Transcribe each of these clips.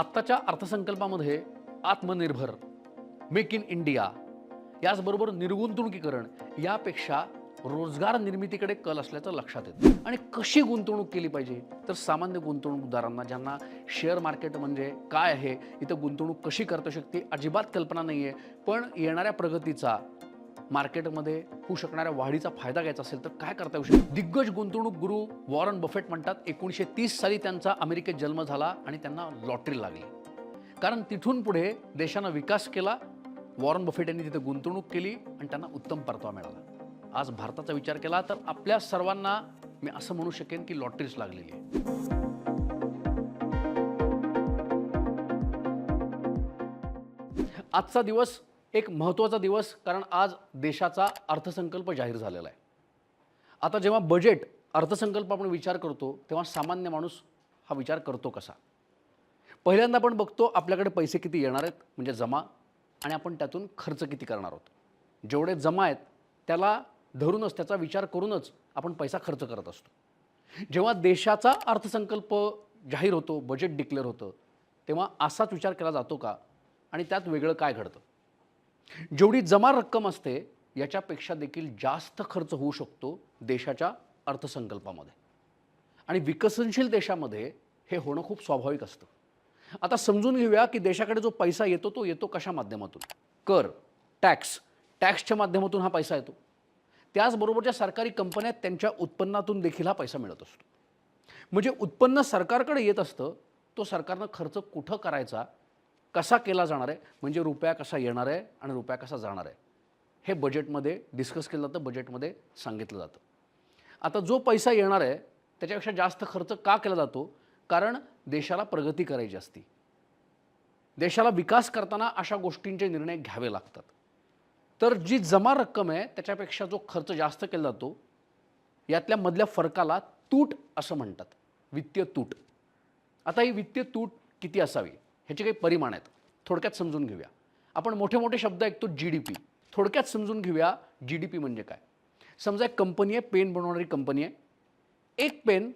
आत्ताच्या अर्थसंकल्पामध्ये आत्मनिर्भर मेक इन इंडिया याचबरोबर निर्गुंतवणुकीकरण यापेक्षा रोजगार निर्मितीकडे कल असल्याचं लक्षात येतं. आणि कशी गुंतवणूक केली पाहिजे? तर सामान्य गुंतवणूकदारांना ज्यांना शेअर मार्केट म्हणजे काय आहे इथं गुंतवणूक कशी करता शकते अजिबात कल्पना नाही आहे पण येणाऱ्या प्रगतीचा मार्केटमध्ये होऊ शकणाऱ्या वाढीचा फायदा घ्यायचा असेल तर काय करता येऊ शकतो? दिग्गज गुंतवणूक गुरु वॉरन बफेट म्हणतात एकोणीसशे तीस साली त्यांचा अमेरिकेत जन्म झाला आणि त्यांना लॉटरी लागली. कारण तिथून पुढे देशानं विकास केला वॉरन बफेट यांनी तिथे गुंतवणूक केली आणि त्यांना उत्तम परतावा मिळाला. आज भारताचा विचार केला तर आपल्या सर्वांना मी असं म्हणू शकेन की लॉटरीच लागलेली आहे. आजचा दिवस एक महत्त्वाचा दिवस कारण आज देशाचा अर्थसंकल्प जाहीर झालेला आहे. आता जेव्हा बजेट अर्थसंकल्प आपण विचार करतो तेव्हा सामान्य माणूस हा विचार करतो कसा? पहिल्यांदा आपण बघतो आपल्याकडे पैसे किती येणार आहेत म्हणजे जमा आणि आपण त्यातून खर्च किती करणार आहोत. जेवढे जमा आहेत त्याला धरूनच त्याचा विचार करूनच आपण पैसा खर्च करत असतो. जेव्हा देशाचा अर्थसंकल्प जाहीर होतो बजेट डिक्लेअर होतं तेव्हा असाच विचार केला जातो का? आणि त्यात वेगळं काय घडतं? जेवढी जमा रक्कम असते याच्यापेक्षा देखील जास्त खर्च होऊ शकतो देशाच्या अर्थसंकल्पामध्ये. आणि विकसनशील देशामध्ये हे होणं खूप स्वाभाविक असतं. आता समजून घेऊया की देशाकडे जो पैसा येतो तो येतो कशा माध्यमातून? कर टॅक्स टॅक्सच्या माध्यमातून हा पैसा येतो. त्याचबरोबर ज्या सरकारी कंपन्या आहेत त्यांच्या उत्पन्नातून देखील हा पैसा मिळत असतो. म्हणजे उत्पन्न सरकारकडे येत असतं तो सरकारनं खर्च कुठं करायचा कसा केला जाणार आहे? म्हणजे रुपया कसा येणार आहे आणि रुपया कसा जाणार आहे? हे बजेटमध्ये डिस्कस केलं जातं बजेटमध्ये सांगितलं जातं. आता जो पैसा येणार आहे त्याच्यापेक्षा जास्त खर्च का केला जातो? कारण देशाला प्रगती करायची असती. देशाला विकास करताना अशा गोष्टींचे निर्णय घ्यावे लागतात. तर जी जमा रक्कम आहे त्याच्यापेक्षा जो खर्च जास्त केला जातो यातल्या मधल्या फरकाला तूट असं म्हणतात. वित्तीय तूट. आता ही वित्तीय तूट किती असावी? ह्याचे काही परिमाण आहेत. थोडक्यात समजून घेऊया. आपण मोठे मोठे शब्द ऐकतो जी डी पी थोडक्यात समजून घेऊया जी डी पी म्हणजे काय. समजा एक कंपनी आहे पेन बनवणारी कंपनी आहे. एक पेन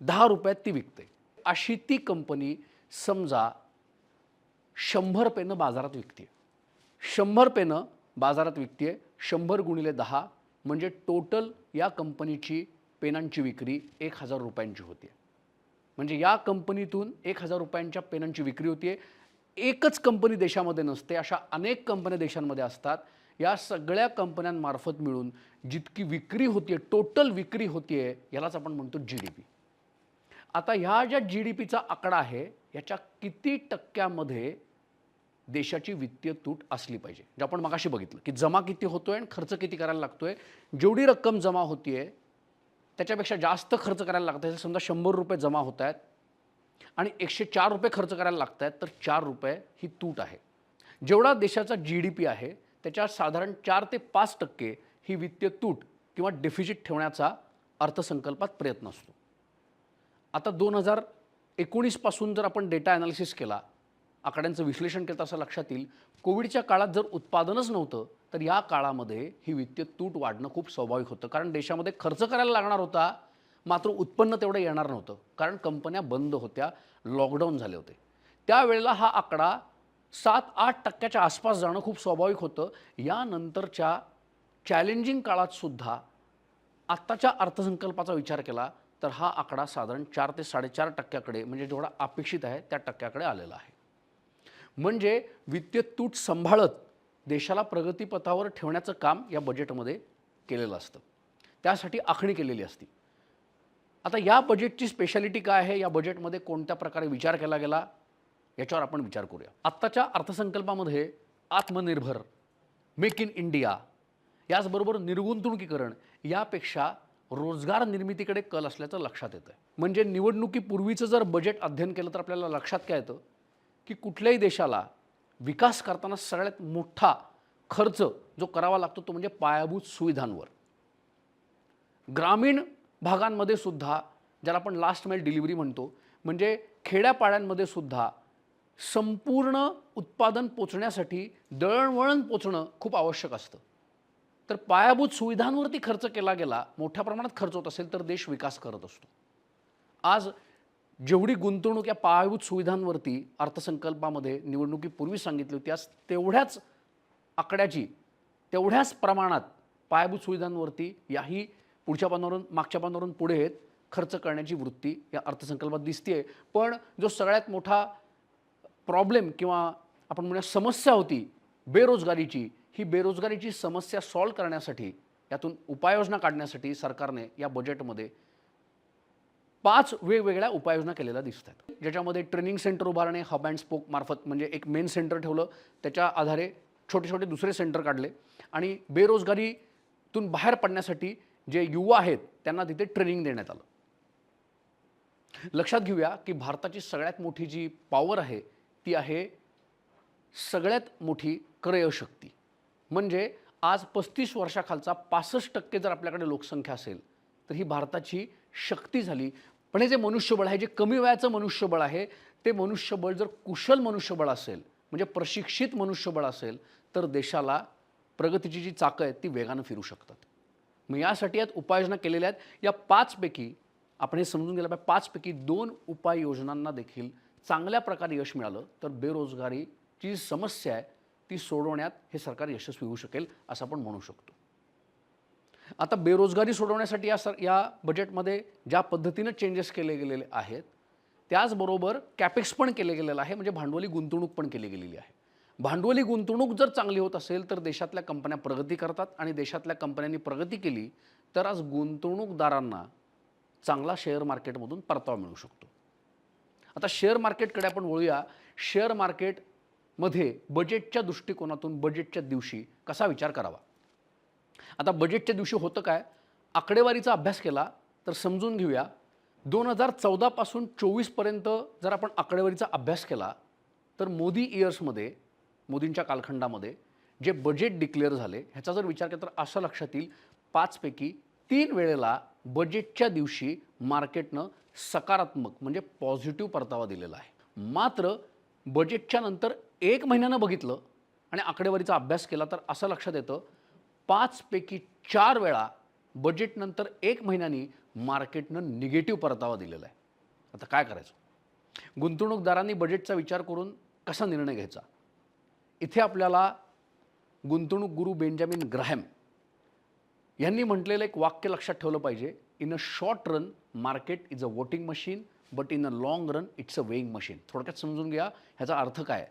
दहा रुपयात ती विकते. अशी ती कंपनी समजा शंभर पेनं बाजारात विकते शंभर पेनं बाजारात विकते शंभर गुणिले दहा म्हणजे टोटल या कंपनीची पेनांची विक्री एक हजार रुपयांची होते म्हणजे या कंपनीतून एक हजार रुपयांच्या पेनांची विक्री होते एकच कंपनी देशामध्ये नसते अशा अनेक कंपन्या देशांमध्ये असतात. या सगळ्या कंपन्यांमार्फत मिळून जितकी विक्री होती आहे टोटल विक्री होती आहे यालाच आपण म्हणतो जी डी पी आता ह्या ज्या जी डी पीचा आकडा आहे याच्या किती टक्क्यामध्ये देशाची वित्तीय तूट असली पाहिजे? जे आपण मगाशी बघितलं की जमा किती होतोय आणि खर्च किती करायला लागतोय. जेवढी रक्कम जमा होतीये त्याच्यापेक्षा जास्त खर्च करायला लागत आहे समजा शंभर रुपये जमा होत आहेत आणि एकशे चार रुपये खर्च करायला लागत आहेत तर चार रुपये ही तूट आहे. जेवढा देशाचा जी डी पी आहे त्याच्या साधारण चार ते पाच टक्के ही वित्तीय तूट किंवा डेफिजिट ठेवण्याचा अर्थसंकल्पात प्रयत्न असतो. आता दोन हजार एकोणीसपासून जर आपण डेटा ॲनालिसिस केला आकड्यांचं विश्लेषण केलं तर असं लक्षात येईल. कोविडच्या काळात जर उत्पादनच नव्हतं तर या काळामध्ये ही वित्तीय तूट वाढणं खूप स्वाभाविक होतं. कारण देशामध्ये खर्च करायला लागणार होता मात्र उत्पन्न तेवढं येणार नव्हतं. कारण कंपन्या बंद होत्या लॉकडाऊन झाले होते. त्यावेळेला हा आकडा सात आठ टक्क्याच्या आसपास जाणं खूप स्वाभाविक होतं. यानंतरच्या चॅलेंजिंग काळात सुद्धा आत्ताच्या अर्थसंकल्पाचा विचार केला तर हा आकडा साधारण चार ते साडेचार टक्क्याकडे म्हणजे जेवढा अपेक्षित आहे त्या टक्क्याकडे आलेला आहे. म्हणजे वित्तीय तूट सांभाळत देशाला प्रगतीपथावर ठेवण्याचं काम या बजेटमध्ये केलेलं असतं. त्यासाठी आखणी केलेली असती. आता या बजेटची स्पेशालिटी काय आहे? या बजेटमध्ये कोणत्या प्रकारे विचार केला गेला? याच्यावर आपण विचार करूया. आत्ताच्या अर्थसंकल्पामध्ये आत्मनिर्भर मेक इन इंडिया याचबरोबर निर्गुंतवणुकीकरण यापेक्षा रोजगार निर्मितीकडे कल असल्याचं लक्षात येतं म्हणजे निवडणुकीपूर्वीचं जर बजेट अध्ययन केलं तर आपल्याला लक्षात काय येतं? की कुठल्याही देशाला विकास करताना सगळ्यात मोठा खर्च जो करावा लागतो तो म्हणजे पायाभूत सुविधांवर. ग्रामीण भागांमध्ये सुद्धा ज्याला आपण लास्ट माईल डिलिव्हरी म्हणतो म्हणजे खेड्यापाड्यांमध्ये सुद्धा संपूर्ण उत्पादन पोचण्यासाठी दळणवळण पोचणं खूप आवश्यक असतं. तर पायाभूत सुविधांवरती खर्च केला गेला मोठ्या प्रमाणात खर्च होत असेल तर देश विकास करत असतो. आज जेवढी गुंतवणूक या पायाभूत सुविधांवरती अर्थसंकल्पामध्ये निवडणुकीपूर्वी सांगितली होती आज तेवढ्याच आकड्याची तेवढ्याच प्रमाणात पायाभूत सुविधांवरती याही पुढच्या पानावरून मागच्या पानावरून पुढे आहेत खर्च करण्याची वृत्ती या अर्थसंकल्पात दिसते पण जो सगळ्यात मोठा प्रॉब्लेम किंवा आपण म्हणूया समस्या होती बेरोजगारीची ही बेरोजगारीची समस्या सॉल्व करण्यासाठी यातून उपाययोजना काढण्यासाठी सरकारने या बजेटमध्ये पाच वेगवेगळ्या उपाययोजना केलेल्या दिसत आहेत ज्याच्यामध्ये ट्रेनिंग सेंटर उभारणे हब अँड स्पोक मार्फत म्हणजे एक मेन सेंटर ठेवलं त्याच्या आधारे छोटे छोटे दुसरे सेंटर काढले आणि बेरोजगारीतून बाहेर पडण्यासाठी जे युवा आहेत त्यांना तिथे ट्रेनिंग देण्यात आलं. लक्षात घेऊया की भारताची सगळ्यात मोठी जी पॉवर आहे ती आहे सगळ्यात मोठी क्रयशक्ती. म्हणजे आज पस्तीस वर्षाखालचा पासष्ट टक्के जर आपल्याकडे लोकसंख्या असेल तर ही भारताची शक्ती झाली. पण हे जे मनुष्यबळ आहे जे कमी वयाचं मनुष्यबळ आहे ते मनुष्यबळ जर कुशल मनुष्यबळ असेल म्हणजे प्रशिक्षित मनुष्यबळ असेल तर देशाला प्रगतीची जी चाकं आहेत ती वेगानं फिरू शकतात. मग यासाठी यात उपाययोजना केलेल्या आहेत. या पाचपैकी आपण हे समजून गेलं पाहिजे पाचपैकी दोन उपाययोजनांना देखील चांगल्या प्रकारे यश मिळालं तर बेरोजगारीची जी समस्या आहे ती सोडवण्यात हे सरकार यशस्वी होऊ शकेल असं आपण म्हणू शकतो. आता बेरोजगारी सोडवण्यासाठी या सर या बजेटमध्ये ज्या पद्धतीनं चेंजेस केले गेलेले आहेत त्याचबरोबर कॅपेक्स पण केले गेलेलं आहे म्हणजे भांडवली गुंतवणूक पण केली गेलेली आहे. भांडवली गुंतवणूक जर चांगली होत असेल तर देशातल्या कंपन्या प्रगती करतात आणि देशातल्या कंपन्यांनी प्रगती केली तर आज गुंतवणूकदारांना चांगला शेअर मार्केटमधून परतावा मिळू शकतो. आता शेअर मार्केटकडे आपण वळूया. शेअर मार्केटमध्ये बजेटच्या दृष्टिकोनातून बजेटच्या दिवशी कसा विचार करावा? आता बजेटच्या दिवशी होतं काय? आकडेवारीचा अभ्यास केला तर समजून घेऊया. दोन हजार चौदापासून चोवीसपर्यंत जर आपण आकडेवारीचा अभ्यास केला तर मोदी इयर्समध्ये मोदींच्या कालखंडामध्ये जे बजेट डिक्लेअर झाले ह्याचा जर विचार केला तर असं लक्षात येईल पाचपैकी तीन वेळेला बजेटच्या दिवशी मार्केटनं सकारात्मक म्हणजे पॉझिटिव्ह परतावा दिलेला आहे. मात्र बजेटच्या नंतर एक महिन्यानं बघितलं आणि आकडेवारीचा अभ्यास केला तर असं लक्षात येतं पाचपैकी चार वेळा बजेटनंतर एक महिन्यानी मार्केटनं निगेटिव्ह परतावा दिलेला आहे. आता काय करायचं? गुंतवणूकदारांनी बजेटचा विचार करून कसा निर्णय घ्यायचा? इथे आपल्याला गुंतवणूक गुरु बेंजामिन ग्रॅहम यांनी म्हटलेलं एक वाक्य लक्षात ठेवलं पाहिजे. In a short run market is a voting machine but in a long run it's a weighing machine थोडक्यात समजून घ्या ह्याचा अर्थ काय?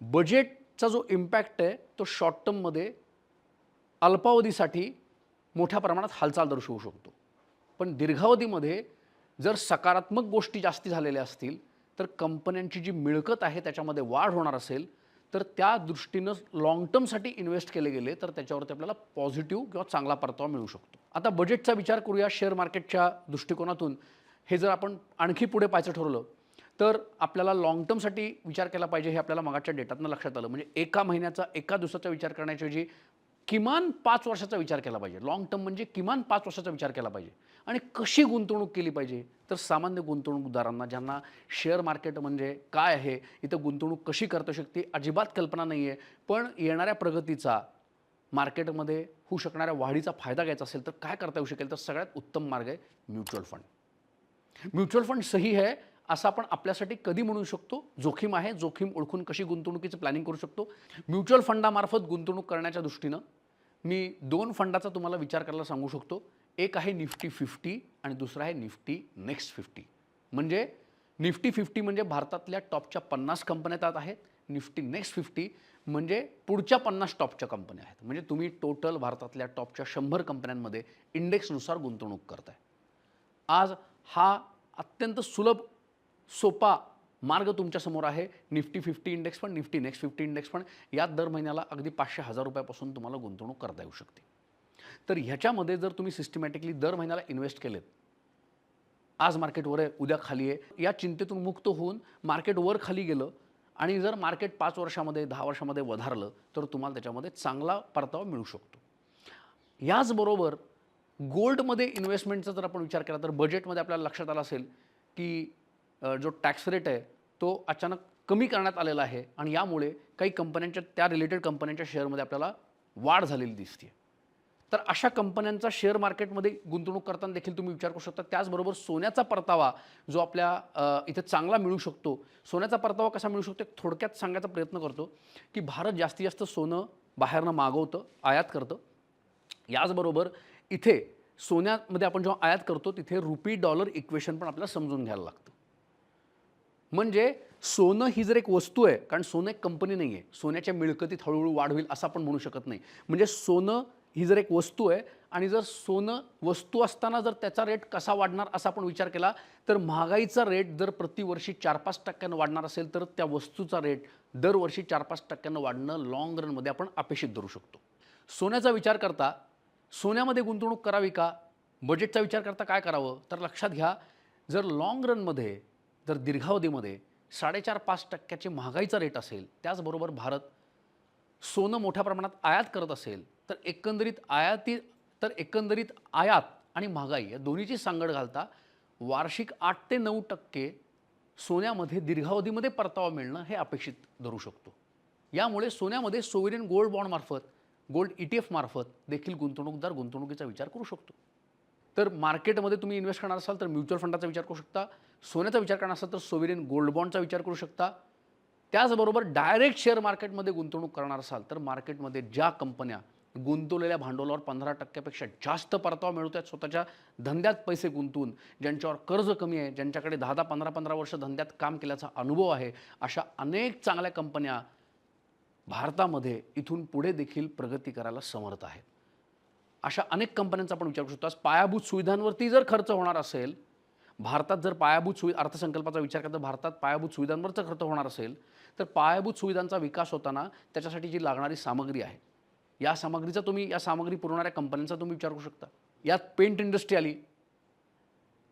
बजेटचा जो इम्पॅक्ट आहे तो शॉर्ट टर्ममध्ये अल्पावधीसाठी मोठ्या प्रमाणात हालचाल दर्शवू शकतो. पण दीर्घावधीमध्ये जर सकारात्मक गोष्टी जास्ती झालेल्या असतील तर कंपन्यांची जी मिळकत आहे त्याच्यामध्ये वाढ होणार असेल तर त्या दृष्टीनं लाँग टर्मसाठी इन्व्हेस्ट केले गेले तर त्याच्यावरती आपल्याला पॉझिटिव्ह किंवा चांगला परतावा मिळू शकतो. आता बजेटचा विचार करूया शेअर मार्केटच्या दृष्टिकोनातून. हे जर आपण आणखी पुढे पाहायचं ठरवलं तर आपल्याला लाँग टर्मसाठी विचार केला पाहिजे हे आपल्याला मगाच्या डेटातनं लक्षात आलं. म्हणजे एका महिन्याचा एका दिवसाचा विचार करण्याऐवजी किमान पाच वर्षाचा विचार केला पाहिजे. लाँग टर्म म्हणजे किमान पाच वर्षाचा विचार केला पाहिजे. आणि कशी गुंतवणूक केली पाहिजे? तर सामान्य गुंतवणूकदारांना ज्यांना शेअर मार्केट म्हणजे काय आहे इथं गुंतवणूक कशी करता शकते अजिबात कल्पना नाही आहे पण येणाऱ्या प्रगतीचा मार्केटमध्ये होऊ शकणाऱ्या वाढीचा फायदा घ्यायचा असेल तर काय करता येऊ शकेल? तर सगळ्यात उत्तम मार्ग आहे म्युच्युअल फंड. म्युच्युअल फंड सही आहे असं आपण आपल्यासाठी कधी म्हणू शकतो? जोखीम आहे. जोखीम ओळखून कशी गुंतवणुकीचं प्लॅनिंग करू शकतो? म्युच्युअल फंडामार्फत गुंतवणूक करण्याच्या दृष्टीनं मी दोन फंडाचा तुम्हाला विचार करायला सांगू शकतो. एक आहे निफ्टी फिफ्टी आणि दुसरा आहे निफ्टी नेक्स्ट फिफ्टी. म्हणजे निफ्टी फिफ्टी म्हणजे भारतातल्या टॉपच्या पन्नास कंपन्या त्यात आहेत. निफ्टी नेक्स्ट फिफ्टी म्हणजे पुढच्या पन्नास टॉपच्या कंपन्या आहेत. म्हणजे तुम्ही टोटल भारतातल्या टॉपच्या शंभर कंपन्यांमध्ये इंडेक्सनुसार गुंतवणूक करताय. आज हा अत्यंत सुलभ सोपा मार्ग तुमच्यासमोर आहे. निफ्टी फिफ्टी इंडेक्स पण निफ्टी नेक्स्ट फिफ्टी इंडेक्स पण यात दर महिन्याला अगदी पाचशे हजार रुपयापासून तुम्हाला गुंतवणूक करता येऊ शकते. तर ह्याच्यामध्ये जर तुम्ही सिस्टमॅटिकली दर महिन्याला इन्व्हेस्ट केलेत आज मार्केट वर आहे उद्या खाली आहे या चिंतेतून मुक्त होऊन मार्केट वर खाली गेलं आणि जर मार्केट पाच वर्षामध्ये दहा वर्षामध्ये वधारलं तर तुम्हाला त्याच्यामध्ये चांगला परतावा मिळू शकतो. याचबरोबर गोल्डमध्ये इन्व्हेस्टमेंटचा जर आपण विचार केला तर बजेटमध्ये आपल्याला लक्षात आलं असेल की जो टॅक्स रेट आहे तो अचानक कमी करण्यात आलेला आहे आणि यामुळे काही कंपन्यांच्या त्या रिलेटेड कंपन्यांच्या शेअरमध्ये आपल्याला वाढ झालेली दिसते तर अशा कंपन्यांचा शेअर मार्केटमध्ये गुंतवणूक करताना देखील तुम्ही विचार करू शकता. त्याचबरोबर सोन्याचा परतावा जो आपल्या इथे चांगला मिळू शकतो. सोन्याचा परतावा कसा मिळू शकतो एक थोडक्यात सांगायचा प्रयत्न करतो की भारत जास्तीत जास्त सोनं बाहेरनं मागवतं आयात करतं. याचबरोबर इथे सोन्यामध्ये आपण जेव्हा आयात करतो तिथे रुपी डॉलर इक्वेशन पण आपल्याला समजून घ्यायला लागतं. म्हणजे सोनं ही जर एक वस्तू आहे कारण सोनं एक कंपनी नाही आहे सोन्याच्या मिळकतीत हळूहळू वाढ होईल असं आपण म्हणू शकत नाही. म्हणजे सोनं ही जर एक वस्तू आहे आणि जर सोनं वस्तू असताना जर त्याचा रेट कसा वाढणार असा आपण विचार केला तर महागाईचा रेट जर प्रतिवर्षी चार पाच टक्क्यानं वाढणार असेल तर त्या वस्तूचा रेट दरवर्षी चार पाच टक्क्यानं वाढणं लाँग रनमध्ये आपण अपेक्षित धरू शकतो. सोन्याचा विचार करता सोन्यामध्ये गुंतवणूक करावी का? बजेटचा विचार करता काय करावं? तर लक्षात घ्या जर लाँग रनमध्ये जर दीर्घावधीमध्ये साडेचार पाच टक्क्याची महागाईचा रेट असेल त्याचबरोबर भारत सोनं मोठ्या प्रमाणात आयात करत असेल तर एकंदरीत आयाती तर एकंदरीत आयात आणि महागाई या दोन्हीची सांगड घालता वार्षिक आठ ते नऊ टक्के सोन्यामध्ये दीर्घावधीमध्ये परतावा मिळणं हे अपेक्षित धरू शकतो. यामुळे सोन्यामध्ये सोवेरियन गोल्ड बॉन्डमार्फत गोल्ड ई टी एफ मार्फत देखील गुंतवणूकदार गुंतवणुकीचा विचार करू शकतो. तर मार्केटमध्ये तुम्ही इन्व्हेस्ट करणार असाल तर म्युच्युअल फंडाचा विचार करू शकता. सोन्याचा विचार करणार असाल तर सोविरेन गोल्ड बॉन्डचा विचार करू शकता. त्याचबरोबर डायरेक्ट शेअर मार्केटमध्ये गुंतवणूक करणार असाल तर मार्केटमध्ये ज्या कंपन्या गुंतवलेल्या भांडवलावर पंधरा टक्क्यापेक्षा जास्त परतावा मिळवतात स्वतःच्या धंद्यात पैसे गुंतवून ज्यांच्यावर कर्ज कमी आहे ज्यांच्याकडे दहा दहा पंधरा पंधरा वर्ष धंद्यात काम केल्याचा अनुभव आहे अशा अनेक चांगल्या कंपन्या भारतामध्ये इथून पुढे देखील प्रगती करायला समर्थ आहेत. अशा अनेक कंपन्यांचा आपण विचार करू शकतो. आज पायाभूत सुविधांवरती जर खर्च होणार असेल भारतात जर पायाभूत सुविधा अर्थसंकल्पाचा विचार करता भारतात पायाभूत सुविधांवरचा खर्च होणार असेल तर पायाभूत सुविधांचा विकास होताना त्याच्यासाठी जी लागणारी सामग्री आहे या सामग्रीचा तुम्ही या सामग्री पुरवणाऱ्या कंपन्यांचा तुम्ही विचार करू शकता. यात पेंट इंडस्ट्री आली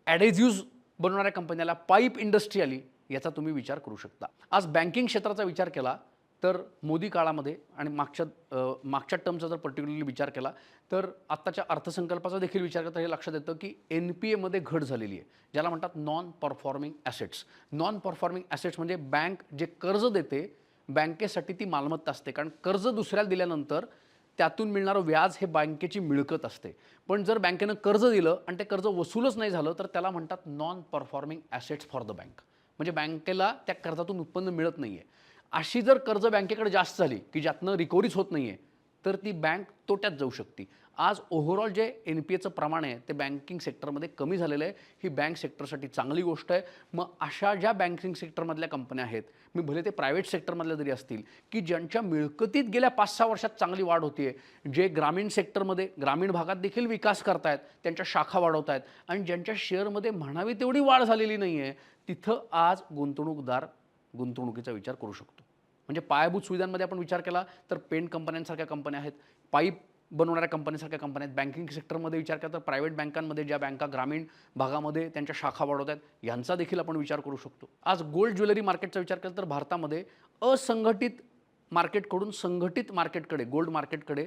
ॲडेझ्यूज बनवणाऱ्या कंपन्याला पाईप इंडस्ट्री आली याचा तुम्ही विचार करू शकता. आज बँकिंग क्षेत्राचा विचार केला तर मोदी काळामध्ये आणि मागच्या मागच्या टर्मचा जर पर्टिक्युलरली विचार केला तर आत्ताच्या अर्थसंकल्पाचा देखील विचार करता हे लक्षात येतं की एन पी एमध्ये घट झालेली आहे. ज्याला म्हणतात non performing assets non performing assets म्हणजे बँक जे कर्ज देते बँकेसाठी ती मालमत्ता असते. कारण कर्ज दुसऱ्याला दिल्यानंतर त्यातून मिळणारं व्याज हे बँकेची मिळकत असते. पण जर बँकेनं कर्ज दिलं आणि ते कर्ज वसूलच नाही झालं तर त्याला म्हणतात non performing assets for the bank म्हणजे बँकेला त्या कर्जातून उत्पन्न मिळत नाही आहे अशी जर कर्ज बँकेकडे जास्त झाली की ज्यातनं रिकव्हरीच होत नाही आहे तर ती बँक तोट्यात जाऊ शकते. आज ओव्हरऑल जे एन पी एचं प्रमाण आहे ते बँकिंग सेक्टरमध्ये कमी झालेलं आहे. ही बँक सेक्टरसाठी चांगली गोष्ट आहे. मग अशा ज्या बँकिंग सेक्टरमधल्या कंपन्या आहेत मी भले ते प्रायव्हेट सेक्टरमधल्या जरी असतील की ज्यांच्या मिळकतीत गेल्या पाच सहा वर्षात चांगली वाढ होती आहे जे ग्रामीण सेक्टरमध्ये ग्रामीण भागात देखील विकास करतायत त्यांच्या शाखा वाढवत आहेत आणि ज्यांच्या शेअरमध्ये म्हणावी तेवढी वाढ झालेली नाही आहे तिथं आज गुंतवणूकदार गुंतवणुकीचा विचार करू शकतो. म्हणजे पायाभूत सुविधांमध्ये आपण विचार केला तर पेंट कंपन्यांसारख्या कंपन्या आहेत पाईप बनवणाऱ्या कंपन्यांसारख्या कंपन्या आहेत बँकिंग सेक्टरमध्ये विचार केला तर प्रायव्हेट बँकांमध्ये ज्या बँका ग्रामीण भागामध्ये त्यांच्या शाखा वाढवत आहेत यांचा देखील आपण विचार करू शकतो. आज गोल्ड ज्वेलरी मार्केटचा विचार केला तर भारतामध्ये असंघटित मार्केटकडून संघटित मार्केटकडे गोल्ड मार्केटकडे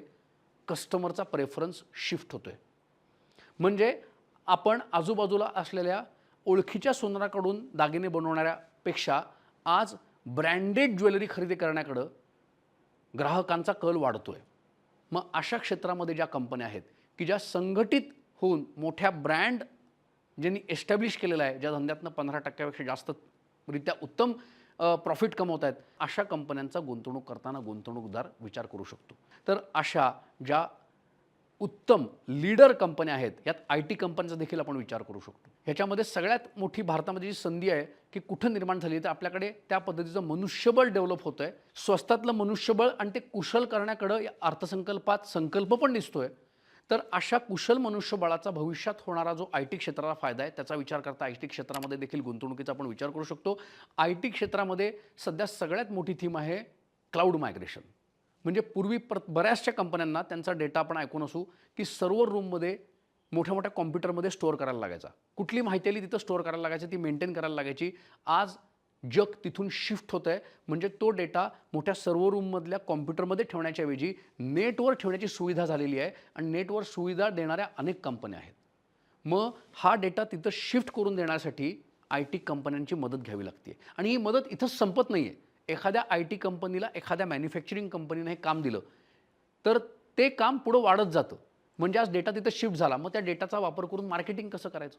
कस्टमरचा प्रेफरन्स शिफ्ट होतो आहे म्हणजे आपण आजूबाजूला असलेल्या ओळखीच्या सोनाराकडून दागिने बनवणाऱ्यापेक्षा आज ब्रँडेड ज्वेलरी खरेदी करण्याकडं ग्राहकांचा कल वाढतो आहे मग अशा क्षेत्रामध्ये ज्या कंपन्या आहेत की ज्या संघटित होऊन मोठ्या ब्रँड ज्यांनी एस्टॅब्लिश केलेला आहे ज्या धंद्यातनं पंधरा टक्क्यापेक्षा जास्त रित्या उत्तम प्रॉफिट कमवत आहेत अशा कंपन्यांचा गुंतवणूक करताना गुंतवणूकदार विचार करू शकतो. तर अशा ज्या उत्तम लीडर कंपन्या आहेत. यात आय टी कंपन्यांचा देखील आपण विचार करू शकतो. ह्याच्यामध्ये सगळ्यात मोठी भारतामध्ये जी संधी आहे की कुठं निर्माण झाली तर आपल्याकडे त्या पद्धतीचं मनुष्यबळ डेव्हलप होतं आहे स्वस्तातलं मनुष्यबळ आणि ते कुशल करण्याकडं या अर्थसंकल्पात संकल्प पण दिसतो आहे तर अशा कुशल मनुष्यबळाचा भविष्यात होणारा जो आय टी क्षेत्राला फायदा आहे त्याचा विचार करता आय टी क्षेत्रामध्ये देखील गुंतवणुकीचा आपण विचार करू शकतो. आय टी क्षेत्रामध्ये सध्या सगळ्यात मोठी थीम आहे क्लाउड मायग्रेशन म्हणजे पूर्वी प्र बऱ्याचशा कंपन्यांना त्यांचा डेटा आपण ऐकून असू की सर्व रूममध्ये मोठ्या मोठ्या कॉम्प्युटरमध्ये स्टोअर करायला लागायचा. कुठली माहिती आली तिथं स्टोअर करायला लागायची ती मेंटेन करायला लागायची. आज जग तिथून शिफ्ट होतं आहे म्हणजे तो डेटा मोठ्या सर्व रूममधल्या कॉम्प्युटरमध्ये ठेवण्याच्या ऐवजी नेटवर ठेवण्याची सुविधा झालेली आहे आणि नेटवर सुविधा देणाऱ्या अनेक कंपन्या आहेत. मग हा डेटा तिथं शिफ्ट करून देण्यासाठी आय टी कंपन्यांची मदत घ्यावी लागते आणि ही मदत इथंच संपत नाही आहे एखाद्या आय टी कंपनीला एखाद्या मॅन्युफॅक्चरिंग कंपनीनं हे काम दिलं तर ते काम पुढं वाढत जातं. म्हणजे आज डेटा तिथं शिफ्ट झाला मग त्या डेटाचा वापर करून मार्केटिंग कसं करायचं?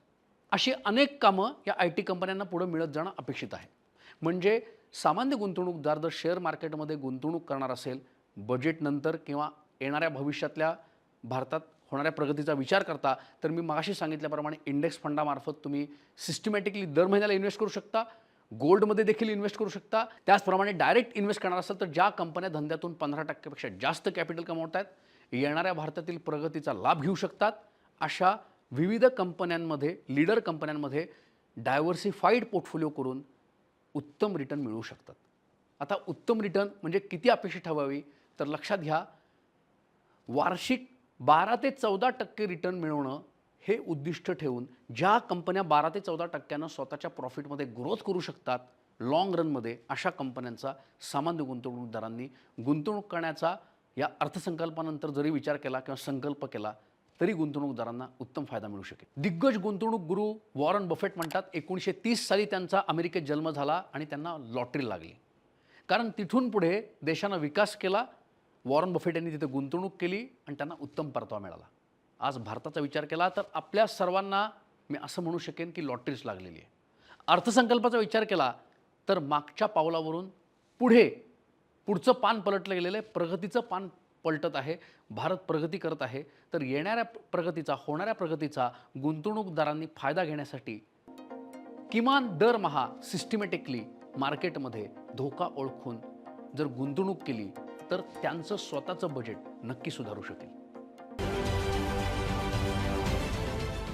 अशी अनेक कामं या आय टी कंपन्यांना पुढं मिळत जाणं अपेक्षित आहे. म्हणजे सामान्य गुंतवणूकदार जर शेअर मार्केटमध्ये गुंतवणूक करणार असेल बजेटनंतर किंवा येणाऱ्या भविष्यातल्या भारतात होणाऱ्या प्रगतीचा विचार करता तर मी मगाशी सांगितल्याप्रमाणे इंडेक्स फंडामार्फत तुम्ही सिस्टमॅटिकली दर महिन्याला इन्व्हेस्ट करू शकता. गोल्डमध्ये देखील इन्व्हेस्ट करू शकता. त्याचप्रमाणे डायरेक्ट इन्व्हेस्ट करणार असाल तर ज्या कंपन्या धंद्यातून पंधरा टक्क्यापेक्षा जास्त कॅपिटल कमवत आहेत येणाऱ्या भारतातील प्रगतीचा लाभ घेऊ शकतात. अशा विविध कंपन्यांमध्ये लीडर कंपन्यांमध्ये डायव्हर्सिफाईड पोर्टफोलिओ करून उत्तम रिटर्न मिळवू शकतात. आता उत्तम रिटर्न म्हणजे किती अपेक्षा ठेवावी? तर लक्षात घ्या वार्षिक बारा ते चौदा टक्के रिटर्न मिळवणं हे उद्दिष्ट ठेवून ज्या कंपन्या बारा ते चौदा टक्क्यानं स्वतःच्या प्रॉफिटमध्ये ग्रोथ करू शकतात लाँग रनमध्ये अशा कंपन्यांचा सामान्य गुंतवणूकदारांनी गुंतवणूक करण्याचा या अर्थसंकल्पानंतर जरी विचार केला किंवा संकल्प केला तरी गुंतवणूकदारांना उत्तम फायदा मिळू शकेल. दिग्गज गुंतवणूक गुरु वॉरन बफेट म्हणतात एकोणीसशे तीस साली त्यांचा अमेरिकेत जन्म झाला आणि त्यांना लॉटरी लागली. कारण तिथून पुढे देशानं विकास केला वॉरन बफेट यांनी तिथे गुंतवणूक केली आणि त्यांना उत्तम परतावा मिळाला. आज भारताचा विचार केला तर आपल्या सर्वांना मी असं म्हणू शकेन की लॉटरीच लागलेली आहे. अर्थसंकल्पाचा विचार केला तर मागच्या पावलावरून पुढे पुढचं पान पलटलं गेलेलं आहे प्रगतीचं पान पलटत आहे भारत प्रगती करत आहे. तर येणाऱ्या प्रगतीचा होणाऱ्या प्रगतीचा गुंतवणूकदारांनी फायदा घेण्यासाठी किमान दरमहा सिस्टमॅटिकली मार्केटमध्ये धोका ओळखून जर गुंतवणूक केली तर त्यांचं स्वतःचं बजेट नक्की सुधारू शकेल.